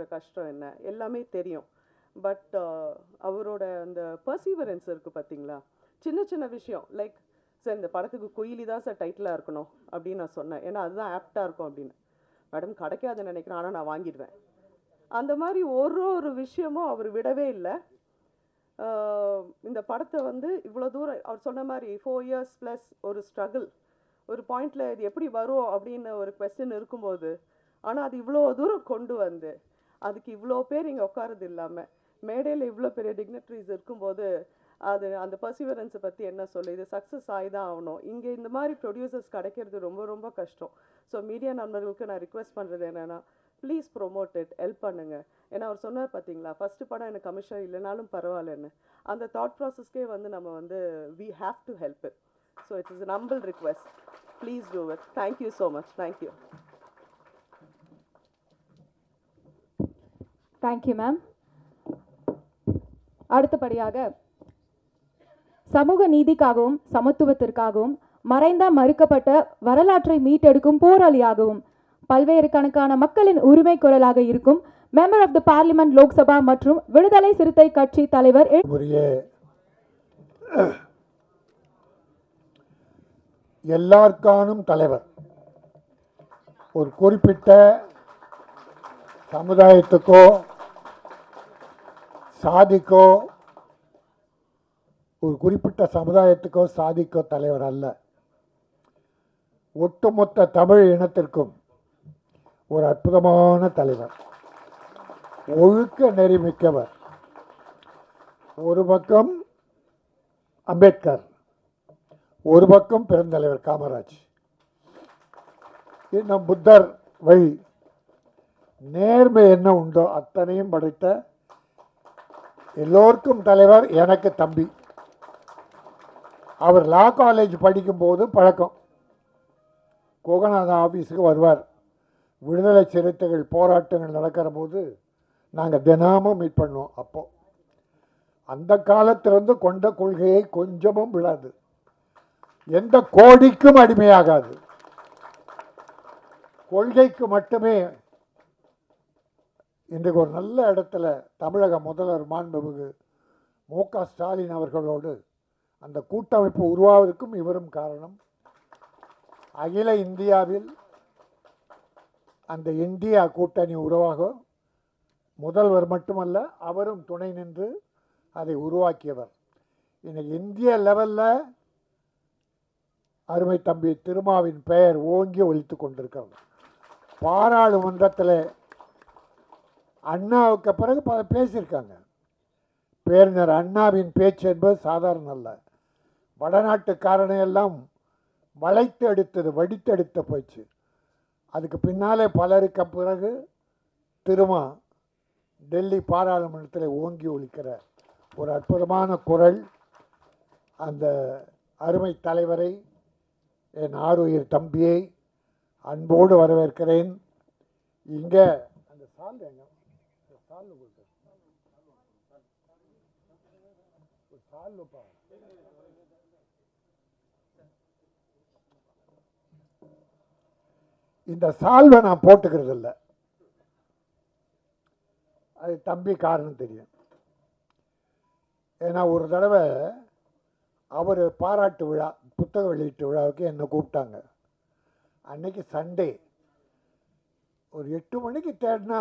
இருக்கிற கஷ்டம் என்ன? எல்லாமே தெரியும். பட் uh, அவரோட அந்த பர்சீவரன்ஸ் இருக்குது பார்த்தீங்களா சின்ன சின்ன விஷயம். லைக் சார் இந்த படத்துக்கு குயிலி தான் சார் டைட்டிலாக இருக்கணும் அப்படின்னு நான் சொன்னேன். ஏன்னா அதுதான் ஆப்டாக இருக்கும் அப்படின்னு. மேடம் கிடைக்காதுன்னு நினைக்கிறேன். ஆனால் நான் வாங்கிடுவேன். அந்த மாதிரி ஒரு ஒரு விஷயமும் அவர் விடவே இல்லை. இந்த படத்தை வந்து இவ்வளோ தூரம் அவர் சொன்ன மாதிரி ஃபோர் இயர்ஸ் ப்ளஸ் ஒரு ஸ்ட்ரகிள் ஒரு பாயிண்டில் இது எப்படி வரும் அப்படின்னு ஒரு கொஸ்டின் இருக்கும்போது ஆனால் அது இவ்வளோ தூரம் கொண்டு வந்து அதுக்கு இவ்வளோ பேர் இங்கே உட்காரது இல்லாமல் மேடையில் இவ்வளோ பெரிய டிக்னட்ரிஸ் இருக்கும்போது அது அந்த பர்சிவரன்ஸை பற்றி என்ன சொல்ல? இது சக்ஸஸ் ஆகி தான் ஆகணும். இங்கே இந்த மாதிரி ப்ரொடியூசர்ஸ் கிடைக்கிறது ரொம்ப ரொம்ப கஷ்டம். ஸோ மீடியா நண்பர்களுக்கு நான் ரிக்வெஸ்ட் பண்ணுறது என்னென்னா ப்ளீஸ் ப்ரொமோட் இட் ஹெல்ப் பண்ணுங்கள் ஏன்னா அவர் சொன்னார் பார்த்தீங்களா ஃபஸ்ட்டு படம் எனக்கு கமிஷன் இல்லைனாலும் பரவாயில்லன்னு. அந்த தாட் ப்ராசஸ்க்கே வந்து நம்ம வந்து we have to help it so it's is humble request please do it thank you so much thank you thank you ma'am அடுத்தபடியாக சமூக நீதிக்காகவும் சமத்துவத்திற்காகவும் மறைந்த மறுக்கப்பட்ட வரலாற்றை மீட்டெடுக்கும் போராளியாகவும் பல்வேறு கணக்கான மக்களின் உரிமை குரலாக இருக்கும் member of the parliament Lok Sabha மற்றும் விடுதலை சிறுத்தை கட்சி தலைவர் எ- தலைவர். ஒரு குறிப்பிட்ட சமுதாயத்துக்கோ சாதிக்கோ ஒரு குறிப்பிட்ட சமுதாயத்துக்கோ சாதிக்கோ தலைவர் அல்ல. ஒட்டுமொத்த தமிழ் இனத்திற்கும் ஒரு அற்புதமான தலைவர். ஒழுக்க நெறிமிக்கவர் ஒரு பக்கம் அம்பேத்கர் ஒரு பக்கம் பெருந்தலைவர் காமராஜ். இன்னும் புத்தர் வழி நேர்மை என்ன உண்டோ அத்தனையும் படைத்த எல்லோருக்கும் தலைவர் எனக்கு தம்பி. அவர் லா காலேஜ் படிக்கும்போது பழக்கம். கோகநாதன் ஆஃபீஸுக்கு வருவார். விடுதலை சிறுத்தைகள் போராட்டங்கள் நடக்கிற போது நாங்கள் தினமும் மீட் பண்ணுவோம் அப்போ. அந்த காலத்திலிருந்து கொண்ட கொள்கையை கொஞ்சமும் விடாது. எந்த கோடிக்கும் அடிமையாகாது. கொள்கைக்கு மட்டுமே இன்றைக்கு ஒரு நல்ல இடத்துல தமிழக முதல்வர் மாண்புமிகு மு க ஸ்டாலின் அவர்களோடு அந்த கூட்டமைப்பு உருவாவதற்கும் இவரும் காரணம். அகில இந்தியாவில் அந்த இந்தியா கூட்டணி உருவாக முதல்வர் மட்டுமல்ல அவரும் துணை நின்று அதை உருவாக்கியவர். இன்னைக்கு இந்திய லெவலில் அருமை தம்பி திருமாவின் பெயர் ஓங்கி ஒழித்து கொண்டிருக்கிறது. பாராளுமன்றத்தில் அண்ணாவுக்கு பிறகு பல பேசியிருக்காங்க. பேரினர் அண்ணாவின் பேச்சு என்பது சாதாரண அல்ல. வடநாட்டுக்காரனையெல்லாம் வளைத்து எடுத்தது வடித்து எடுத்த போச்சு. அதுக்கு பின்னாலே பலருக்கு பிறகு திருமா டெல்லி பாராளுமன்றத்தில் ஓங்கி ஒழிக்கிற ஒரு அற்புதமான குரல் அந்த அருமை தலைவரை என் ஆறுயிர் தம்பியை அன்போடு வரவேற்கிறேன். இங்கே அந்த சால் எங்கே இந்த சால் கொடுத்து இந்த சால்வை நான் போட்டுக்கிறது இல்லை. அது தம்பி காரணம் தெரியும். ஏன்னா ஒரு தடவை அவர் பாராட்டு விழா புத்தக வெளியீட்டு விழாவுக்கு என்னை கூப்பிட்டாங்க. அன்னைக்கு சண்டே. ஒரு எட்டு மணிக்கு தேடினா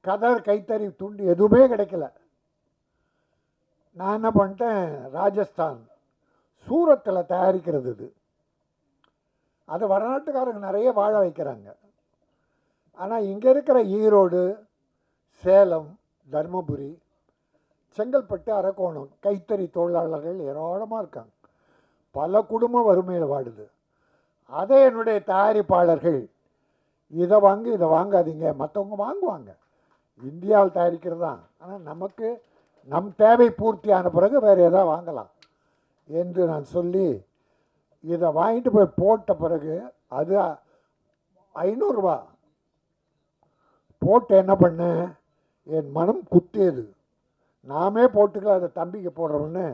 கதர் கைத்தறி துண்டு எதுவுமே கிடைக்கல. நான் என்ன பண்ணிட்டேன்? ராஜஸ்தான் சூரத்தில் தயாரிக்கிறது இது. அது வடநாட்டுக்காரங்க நிறைய வாழ வைக்கிறாங்க. ஆனால் இங்கே இருக்கிற ஈரோடு சேலம் தருமபுரி செங்கல்பட்டு அரக்கோணம் கைத்தறி தொழிலாளர்கள் ஏராளமாக இருக்காங்க. பல குடும்பம் வறுமையில் வாடுது. அதை என்னுடைய தயாரிப்பாளர்கள் இதை வாங்கி இதை வாங்காதீங்க. மற்றவங்க வாங்குவாங்க. இந்தியாவில் தயாரிக்கிறது தான். ஆனால் நமக்கு நம் தேவை பூர்த்தியான பிறகு வேறு எதாவது வாங்கலாம் என்று நான் சொல்லி இதை வாங்கிட்டு போய் போட்ட பிறகு அது ஐநூறுரூவா போட்டு என்ன பண்ணேன் என் மனம் குத்தியது. நாமே போட்டுக்கலாம் அதை தம்பிக்கு போடுறோம்னு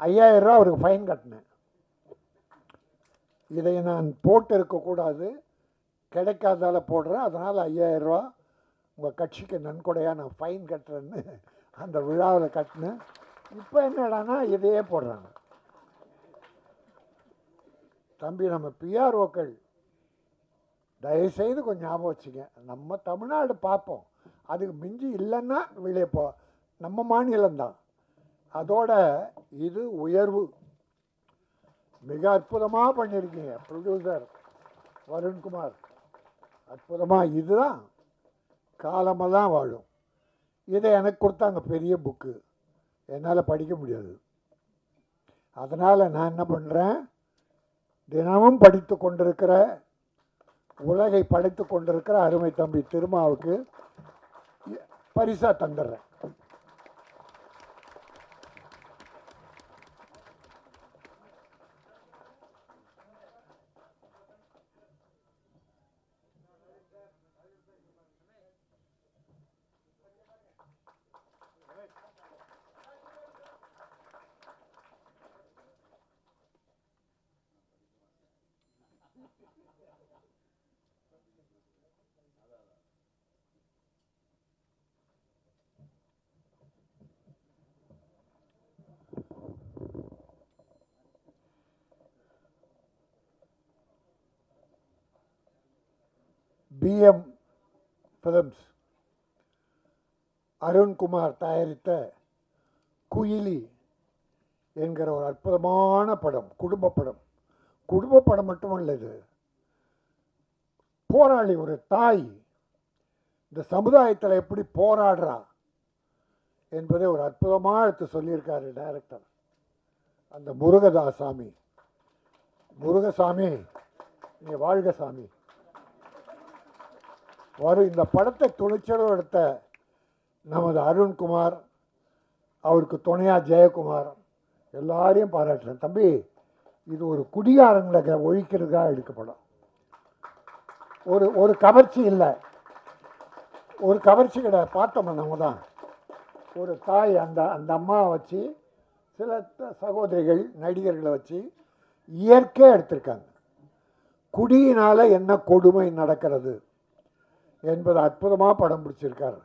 ஐயாயிரரூவா அவருக்கு ஃபைன் கட்டினேன். இதை நான் போட்டு இருக்கக்கூடாது. கிடைக்காதால போடுறேன். அதனால் ஐயாயிரரூவா உங்கள் கட்சிக்கு நன்கொடையாக நான் ஃபைன் கட்டுறேன்னு அந்த விழாவில் கட்டினேன் இப்போ என்னடான்னா இதையே போடுறாங்க. தம்பி நம்ம பிஆர்ஓக்கள் தயவுசெய்து கொஞ்சம் ஞாபகம் வச்சுங்க. நம்ம தமிழ்நாடு பார்ப்போம். அதுக்கு மிஞ்சி இல்லைன்னா வெளியே போ. நம்ம மாநிலம்தான் அதோட இது உயர்வு. மிக அற்புதமாக பண்ணியிருக்கீங்க ப்ரொடியூசர் வருண்குமார். அற்புதமாக இதுதான் காலமெல்லாம் வாழும். இதை எனக்கு கொடுத்தாங்க பெரிய புக்கு. என்னால் படிக்க முடியாது. அதனால் நான் என்ன பண்ணுறேன் தினமும் படித்து கொண்டிருக்கிற உலகை படைத்து கொண்டிருக்கிற அருமை தம்பி திருமாவுக்கு பரிசாக தந்துடுறேன். பிஎம் ஃபிலிம்ஸ் அருண்குமார் தயாரித்த குயிலி என்கிற ஒரு அற்புதமான படம் குடும்ப படம். குடும்ப படம் மட்டுமல்ல இது. போராளி ஒரு தாய் இந்த சமுதாயத்தில் எப்படி போராடுறா என்பதை ஒரு அற்புதமாக எடுத்து சொல்லியிருக்காரு டைரக்டர் அந்த முருகதாசாமி. முருகசாமி நீ வாழ்க சாமி. வரும் இந்த படத்தை துணிச்சலும் எடுத்த நமது அருண்குமார் அவருக்கு துணையாக ஜெயக்குமார் எல்லாரையும் பாராட்டுறேன். தம்பி இது ஒரு குடிகாரங்களை ஒழிக்கிறதுக்காக எடுக்கப்படும் ஒரு ஒரு கவர்ச்சி இல்லை. ஒரு கவர்ச்சி கிடையாது பார்த்தோம் நம்ம தான்? ஒரு தாய் அந்த அந்த அம்மாவை வச்சு சில சகோதரிகள் நடிகர்களை வச்சு இயற்கையாக எடுத்திருக்காங்க. குடியினால் என்ன கொடுமை நடக்கிறது? என்பது அற்புதமாக படம் பிடிச்சிருக்காரு.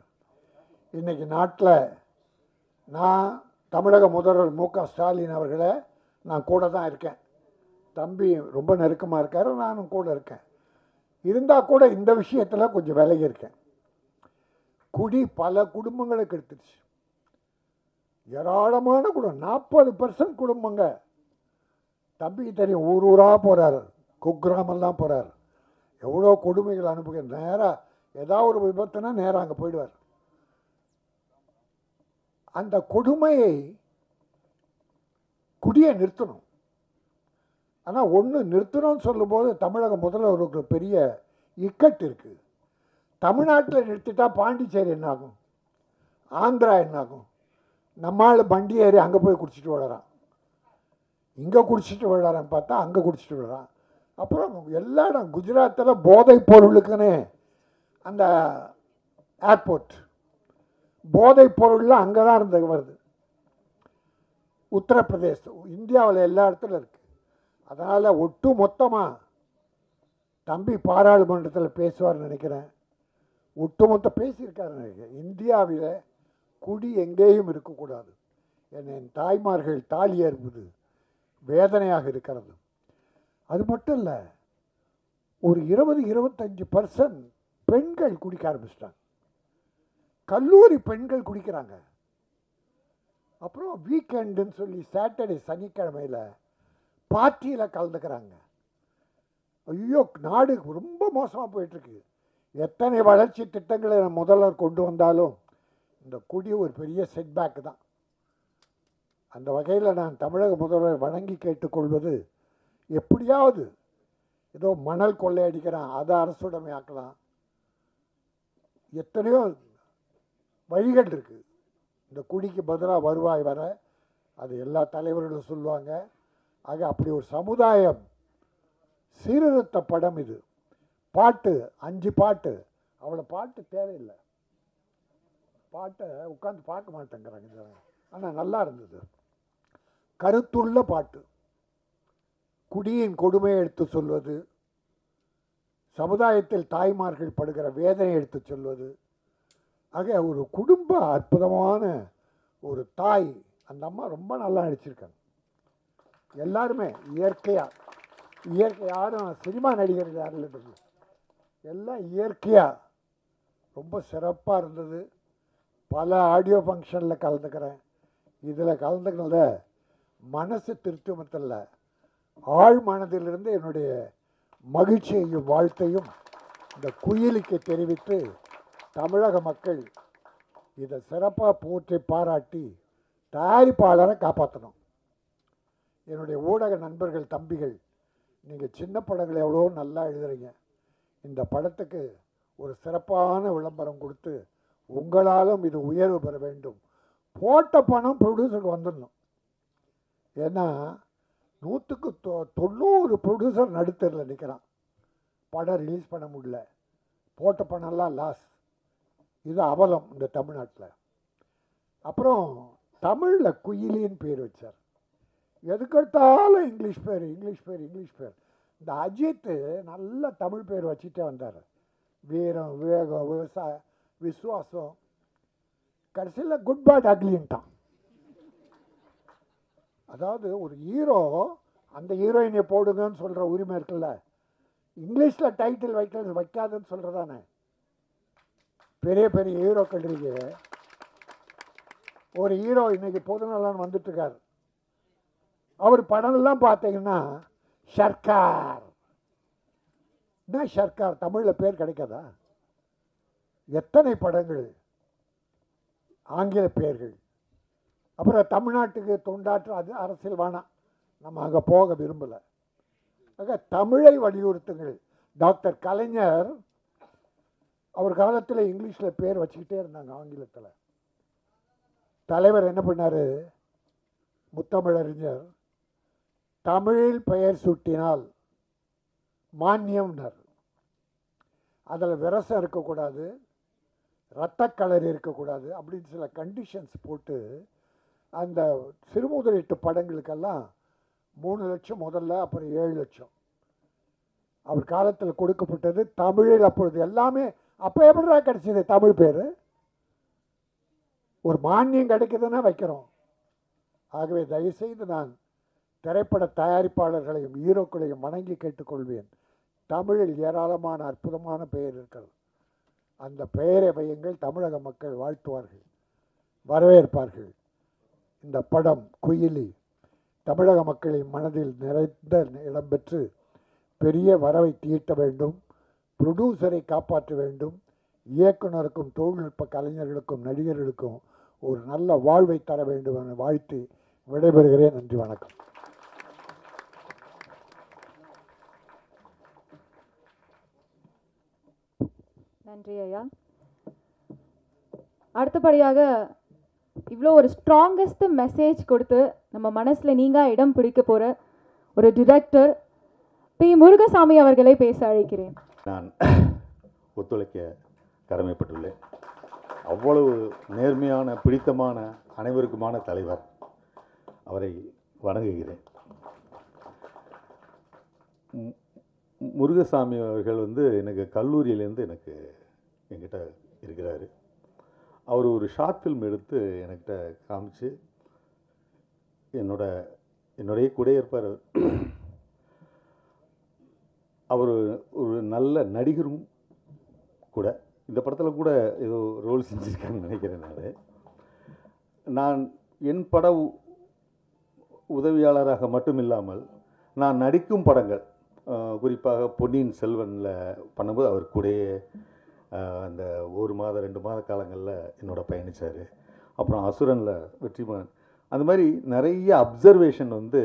இன்னைக்கு நாட்டில் நான் தமிழக முதல்வர் மு க ஸ்டாலின் அவர்களை நான் கூட தான் இருக்கேன். தம்பி ரொம்ப நெருக்கமாக இருக்கார் நானும் கூட இருக்கேன். இருந்தால் கூட இந்த விஷயத்தில் கொஞ்சம் விலகி இருக்கேன். குடி பல குடும்பங்களுக்கு எடுத்துருச்சு. ஏராளமான குடும்பம் நாற்பது பர்சன்ட் குடும்பங்க. தம்பிக்கு தெரியும் ஊர் ஊராக போகிறாரு குக்கிராமெல்லாம் போகிறார் எவ்வளோ கொடுமைகள் அனுப்புகிற நேராக ஏதாவது ஒரு விபத்துனா நேராக அங்கே போயிடுவார். அந்த கொடுமையை குடியை நிறுத்தணும். ஆனால் ஒன்று நிறுத்தணும்னு சொல்லும்போது தமிழக முதல்வருக்கு பெரிய இக்கட்டு இருக்குது தமிழ்நாட்டில் நிறுத்திட்டா பாண்டிச்சேரி என்னாகும் ஆந்திரா என்னாகும் நம்மால் வண்டி ஏறி அங்கே போய் குடிச்சிட்டு விழறான் இங்கே குடிச்சிட்டு விழறான்னு பார்த்தா அங்கே குடிச்சிட்டு விழறான் அப்புறம் எல்லா இடம் குஜராத்தில் போதைப் பொருளுக்குன்னு அந்த ஏர்போர்ட் போதைப் பொருள்லாம் அங்கே தான் இருந்து வருது. உத்தரப்பிரதேஷ் இந்தியாவில் எல்லா இடத்துல இருக்குது அதனால் ஒட்டு மொத்தமாக தம்பி பாராளுமன்றத்தில் பேசுவார்னு நினைக்கிறேன். ஒட்டுமொத்த பேசியிருக்காரு நினைக்கிறேன். இந்தியாவில் குடி எங்கேயும் இருக்கக்கூடாது. என் என் தாய்மார்கள் தாலி ஏறுவது வேதனையாக இருக்கிறது. அது மட்டும் இல்லை ஒரு இருபது இருபத்தஞ்சி பர்சன்ட் பெண்கள் குடிக்க ஆரம்பிச்சிட்டாங்க. கல்லூரி பெண்கள் குடிக்கிறாங்க. அப்புறம் வீக்கெண்டுன்னு சொல்லி சாட்டர்டே சனிக்கிழமையில் பார்ட்டியில் கலந்துக்கிறாங்க. ஐயோ நாடு ரொம்ப மோசமாக போயிட்டுருக்கு. எத்தனை வளர்ச்சி திட்டங்களை நம்ம முதல்வர் கொண்டு வந்தாலும் இந்த குடி ஒரு பெரிய செட்பேக் தான். அந்த வகையில் நான் தமிழக முதல்வர் வணங்கி கேட்டுக்கொள்வது எப்படியாவது ஏதோ மணல் கொள்ளையடிக்கிறான் அதை அரசுடைமை ஆக்கலாம் எத்தனையோ வழிகள் இருக்குது இந்த குடிக்கு பதிலாக வருவாய் வர அது எல்லா தலைவர்களும் சொல்லுவாங்க. ஆக அப்படி ஒரு சமுதாயம் சீர்திருத்த படம் இது. பாட்டு அஞ்சு பாட்டு. அவ்வளோ பாட்டு தேவையில்லை. பாட்டை உட்காந்து பார்க்க மாட்டேங்கிறாங்க ஆனால் நல்லா இருந்தது. கருத்துள்ள பாட்டு. குடியின் கொடுமையை எடுத்து சொல்வது சமுதாயத்தில் தாய்மார்கள் படுகிற வேதனை எடுத்து சொல்வது. ஆக ஒரு குடும்ப அற்புதமான ஒரு தாய் அந்த அம்மா ரொம்ப நல்லா நடிச்சிருக்காங்க. எல்லாருமே இயற்கையாக இயற்கை யாரும் சினிமா நடிகர்கள் யாரும் இல்லை எல்லாம் இயற்கையாக ரொம்ப சிறப்பாக இருந்தது. பல ஆடியோ ஃபங்க்ஷனில் கலந்துக்கிறேன். இதில் கலந்துக்கிறத மனசு திருத்தமத்தில் ஆழ் மனதிலிருந்து என்னுடைய மகிழ்ச்சியையும் வாழ்த்தையும் இந்த குயிலுக்கு தெரிவித்து தமிழக மக்கள் இதை சிறப்பாக போற்றி பாராட்டி தயாரிப்பாளரை காப்பாற்றணும் என்னுடைய ஊடக நண்பர்கள் தம்பிகள் நீங்கள் சின்ன படங்கள் எவ்வளோ நல்லா எழுதுறீங்க. இந்த படத்துக்கு ஒரு சிறப்பான விளம்பரம் கொடுத்து உங்களாலும் இது உயர்வு பெற வேண்டும். போட்ட பணம் ப்ரொடியூசருக்கு வந்துடணும். ஏன்னா நூற்றுக்கு தொ தொண்ணூறு ப்ரொடியூசர் நடுத்தரில் நிற்கிறான் படம் ரிலீஸ் பண்ண முடியல. போட்ட பணம்லாம் லாஸ் இது அவலம் இந்த தமிழ்நாட்டில். அப்புறம் தமிழில் குயிலின்னு பேர் வச்சார். எதுக்கெடுத்தாலும் இங்கிலீஷ் பேர் இங்கிலீஷ் பேர் இங்கிலீஷ் பேர். இந்த அஜித்து நல்ல தமிழ் பேர் வச்சுட்டே வந்தார். வீரம் விவேகம் விவசாய விசுவாசம். கடைசியில் குட் பேட் அக்லின்ட்டான் அதாவது ஒரு ஹீரோ அந்த ஹீரோயினை போடுங்கன்னு சொல்கிற உரிமை இருக்குல்ல. இங்கிலீஷில் டைட்டில் வைக்க வைக்காதுன்னு சொல்கிறதானே பெரிய பெரிய ஹீரோக்கள் இருக்கு. ஒரு ஹீரோ இன்னைக்கு பொதுநலன் வந்துட்டுருக்கார். அவர் படம்லாம் பார்த்தீங்கன்னா ஷர்கார். என்ன ஷர்கார்? தமிழில் பேர் கிடைக்காதா? எத்தனை படங்கள்? ஆங்கில பெயர்கள் அப்புறம் தமிழ்நாட்டுக்கு தொண்டாற்ற அது அரசியல் வேணாம். நம்ம அங்கே போக விரும்பலை. ஆக தமிழை வலியுறுத்துங்கள். டாக்டர் கலைஞர் அவர் காலத்தில் இங்கிலீஷில் பேர் வச்சுக்கிட்டே இருந்தாங்க ஆங்கிலத்தில். தலைவர் என்ன பண்ணார்? முத்தமிழறிஞர். தமிழில் பெயர் சூட்டினால் மானியம்னர். அதில் விரசம் இருக்கக்கூடாது. இரத்தக்களரி இருக்கக்கூடாது. அப்படின்னு சில கண்டிஷன்ஸ் போட்டு அந்த சிறுமுதலீட்டு படங்களுக்கெல்லாம் மூணு லட்சம் முதல்ல அப்புறம் ஏழு லட்சம். அவர் காலத்தில் கொடுக்கப்பட்டது தமிழில் அப்பொழுது எல்லாமே அப்போ எப்படிடா கிடச்சிது தமிழ் பேர்? ஒரு மானியம் கிடைக்குதுன்னா வைக்கிறோம். ஆகவே தயவுசெய்து நான் திரைப்பட தயாரிப்பாளர்களையும் ஹீரோக்களையும் வணங்கி கேட்டுக்கொள்வேன். தமிழில் ஏராளமான அற்புதமான பெயர் இருக்கிறது. அந்த பெயரை வையுங்கள் தமிழக மக்கள் வாழ்த்துவார்கள் வரவேற்பார்கள். இந்த படம் குயிலி தமிழக மக்களின் மனதில் நிறைந்த இடம்பெற்று பெரிய வரவை தீட்ட வேண்டும் ப்ரொடியூசரை காப்பாற்ற வேண்டும் இயக்குனருக்கும் தொழில்நுட்ப கலைஞர்களுக்கும் நடிகர்களுக்கும் ஒரு நல்ல வாழ்வை தர வேண்டும் என வாழ்த்து விடைபெறுகிறேன். நன்றி வணக்கம். நன்றி ஐயா. அடுத்தபடியாக இவ்வளோ ஒரு ஸ்ட்ராங்கஸ்ட் மெசேஜ் கொடுத்து நம்ம மனசில் நீங்கள் இடம் பிடிக்க போகிற ஒரு டிரெக்டர் பி. முருகசாமி அவர்களை பேச அழைக்கிறேன். நான் ஒத்துழைக்க கடமைப்பட்டுள்ளேன். அவ்வளவு நேர்மையான பிடித்தமான அனைவருக்குமான தலைவர் அவரை வணங்குகிறேன். முருகசாமி அவர்கள் வந்து எனக்கு கல்லூரியிலேருந்து எனக்கு என்கிட்ட இருக்கிறாரு. அவர் ஒரு ஷார்ட் ஃபில்ம் எடுத்து என்கிட்ட காமிச்சு என்னோட என்னுடைய கூட இருப்பார் அவர். ஒரு நல்ல நடிகரும் கூட இந்த படத்தில் கூட ஏதோ ரோல் செஞ்சுருக்காங்கன்னு நினைக்கிறேன் நான் நான் என் பட உதவியாளராக மட்டும் இல்லாமல் நான் நடிக்கும் படங்கள் குறிப்பாக பொன்னியின் செல்வனில் பண்ணும்போது அவர் கூடயே அந்த ஒரு மாத ரெண்டு மாத காலங்களில் என்னோட பயணித்தார் அப்புறம் அசுரனில் வெற்றிமாறன். அந்த மாதிரி நிறைய அப்சர்வேஷன் வந்து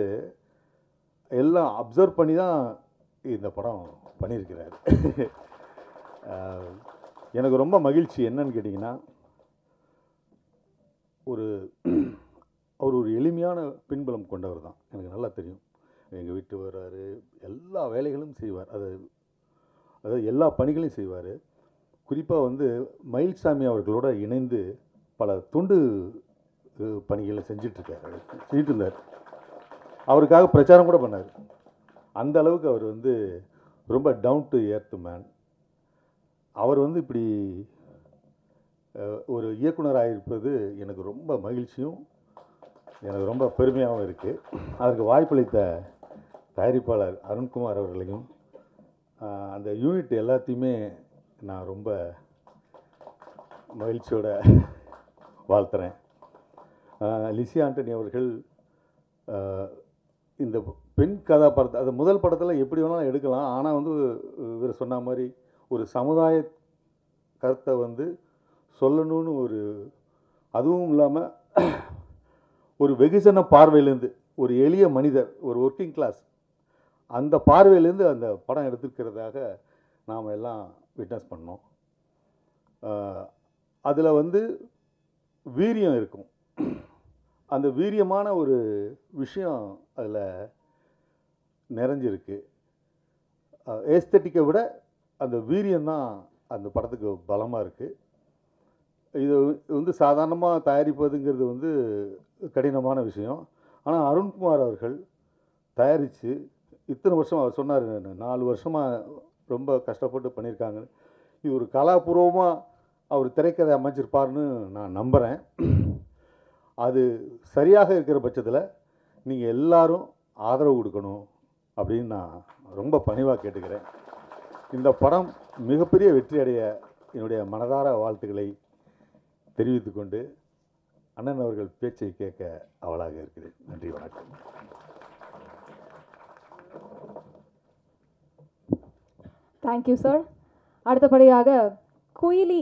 எல்லாம் அப்சர்வ் பண்ணி தான் இந்த படம் பண்ணியிருக்கிறார். எனக்கு ரொம்ப மகிழ்ச்சி என்னன்னு கேட்டிங்கன்னா ஒரு அவர் ஒரு எளிமையான பின்புலம் கொண்டவர் தான். எனக்கு நல்லா தெரியும். எங்கள் வீட்டு வர்றாரு எல்லா வேலைகளும் செய்வார். அது அதாவது எல்லா பணிகளையும் செய்வார். குறிப்பாக வந்து மயில்சாமி அவர்களோட இணைந்து பல தொண்டு பணிகளை செஞ்சிட்ருக்காரு. செஞ்சுட்டு இருந்தார் அவருக்காக பிரச்சாரம் கூட பண்ணார். அந்த அளவுக்கு அவர் வந்து ரொம்ப டவுன் டு எர்த் மேன் அவர் வந்து இப்படி ஒரு இயக்குனராக இருப்பது எனக்கு ரொம்ப மகிழ்ச்சியும் எனக்கு ரொம்ப பெருமையாகவும் இருக்குது அதற்கு வாய்ப்பளித்த தயாரிப்பாளர் அருண்குமார் அவர்களையும் அந்த யூனிட் எல்லாத்தையுமே நான் ரொம்ப மகிழ்ச்சியோட வாழ்த்துறேன். லிசி ஆண்டனி அவர்கள் இந்த பெண் கதாபாத்திரத்தை அது முதல் படத்தில் எப்படி வேணாலும் எடுக்கலாம். ஆனால் வந்து இவர் சொன்ன மாதிரி ஒரு சமுதாய கருத்தை வந்து சொல்லணும்னு ஒரு அதுவும் இல்லாமல் ஒரு வெகுஜன பார்வையிலேருந்து ஒரு எளிய மனிதர் ஒரு ஒர்க்கிங் கிளாஸ் அந்த பார்வையிலேருந்து அந்த படம் எடுத்திருக்கிறதாக நாம் எல்லாம் விட்னஸ் பண்ணோம். அதில் வந்து வீரியம் இருக்கும். அந்த வீரியமான ஒரு விஷயம் அதில் நிறைஞ்சிருக்கு. ஏஸ்தட்டிக்கை விட அந்த வீரியம்தான் அந்த படத்துக்கு பலமாக இருக்குது இது வந்து சாதாரணமாக தயாரிப்பதுங்கிறது வந்து கடினமான விஷயம். ஆனால் அருண்குமார் அவர்கள் தயாரித்து இத்தனை வருஷம் அவர் சொன்னார் நாலு வருஷமாக ரொம்ப கஷ்டப்பட்டு பண்ணியிருக்காங்க. இது ஒரு கலாபூர்வமாக அவர் திரைக்கதை அமைச்சிருப்பார்னு நான் நம்புகிறேன் அது சரியாக இருக்கிற பட்சத்தில் நீங்கள் எல்லாரும் ஆதரவு கொடுக்கணும் அப்படின்னு நான் ரொம்ப பணிவாக கேட்டுக்கிறேன். இந்த படம் மிகப்பெரிய வெற்றி அடைய என்னுடைய மனதார வாழ்த்துக்களை தெரிவித்துக்கொண்டு அண்ணன் அவர்கள் பேச்சை கேட்க அவளாக இருக்கிறேன். நன்றி வணக்கம். தேங்க்யூ சார் அடுத்தபடியாக குயிலி